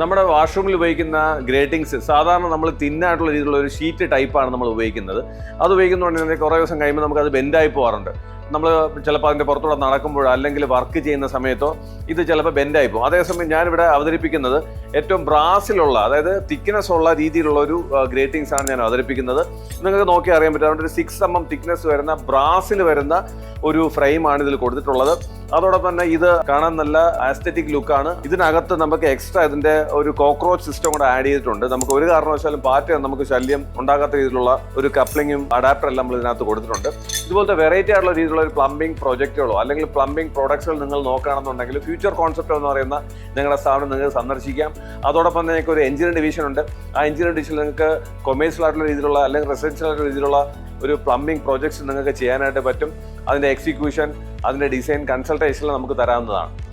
നമ്മുടെ വാഷ്റൂമിൽ ഉപയോഗിക്കുന്ന ഗ്രേറ്റിംഗ്സ് സാധാരണ നമ്മൾ തിന്നായിട്ടുള്ള രീതിയിലുള്ള ഒരു ഷീറ്റ് ടൈപ്പാണ് നമ്മൾ ഉപയോഗിക്കുന്നത്. അത് ഉപയോഗിക്കുന്നതുകൊണ്ട് കുറേ ദിവസം കഴിയുമ്പോൾ നമുക്ക് അത് ബെൻഡായി പോകാറുണ്ട് നമ്മൾ ചിലപ്പോൾ അതിന്റെ പുറത്തൂടെ നടക്കുമ്പോഴോ അല്ലെങ്കിൽ വർക്ക് ചെയ്യുന്ന സമയത്തോ ഇത് ചിലപ്പോൾ ബെൻഡായി പോകും. അതേസമയം ഞാനിവിടെ അവതരിപ്പിക്കുന്നത് ഏറ്റവും ബ്രാസിലുള്ള അതായത് തിക്നെസ് ഉള്ള രീതിയിലുള്ള ഒരു ഗ്രേറ്റിംഗ്സ് ആണ് ഞാൻ അവതരിപ്പിക്കുന്നത്. നിങ്ങൾക്ക് നോക്കി അറിയാൻ പറ്റും. അതുകൊണ്ട് ഒരു സിക്സ് എം എം തിക്നെസ് വരുന്ന ബ്രാസിൽ വരുന്ന ഒരു ഫ്രെയിമാണ് ഇതിൽ കൊടുത്തിട്ടുള്ളത്. അതോടൊപ്പം തന്നെ ഇത് കാണാൻ നല്ല ആസ്തറ്റിക് ലുക്കാണ് ഇതിനകത്ത് നമുക്ക് എക്സ്ട്രാ ഇതിന്റെ ഒരു കോക്രോച്ച് സിസ്റ്റം കൂടെ ആഡ് ചെയ്തിട്ടുണ്ട്. നമുക്ക് ഒരു കാരണവശാലും പാറ്റ നമുക്ക് ശല്യം ഉണ്ടാകാത്ത രീതിയിലുള്ള ഒരു കപ്ലിങ്ങും അഡാപ്റ്റർ എല്ലാം നമ്മൾ ഇതിനകത്ത് കൊടുത്തിട്ടുണ്ട്. ഇതുപോലത്തെ വെറൈറ്റി ആയിട്ടുള്ള രീതിയിലുള്ള ഒരു പ്ലംബിംഗ് പ്രോജക്റ്റുകളോ അല്ലെങ്കിൽ പ്ലംബിംഗ് പ്രോഡക്ട്സുകൾ നിങ്ങൾ നോക്കുകയാണെന്നുണ്ടെങ്കിൽ ഫ്യൂച്ചർ കോൺസെപ്റ്റ് എന്ന് പറയുന്ന നിങ്ങളുടെ സ്ഥാപനം നിങ്ങൾ സന്ദർശിക്കാം. അതോടൊപ്പം തന്നെ നിങ്ങൾക്ക് ഒരു എഞ്ചിനീയറിംഗ് ഡിവിഷൻ ഉണ്ട്. ആ എഞ്ചിനീയറിംഗ് ഡിവിഷൻ നിങ്ങൾക്ക് കൊമേഴ്സ്യൽ ആയിട്ടുള്ള രീതിയിലുള്ള അല്ലെങ്കിൽ റെസിഡൻഷ്യൽ ആയിട്ടുള്ള രീതിയിലുള്ള ഒരു പ്ലംബിംഗ് പ്രോജക്ട്സ് നിങ്ങൾക്ക് ചെയ്യാനായിട്ട് പറ്റും. അതിന്റെ എക്സിക്യൂഷൻ അതിന്റെ ഡിസൈൻ കൺസൾട്ടേഷനിൽ നമുക്ക് തരാവുന്നതാണ്.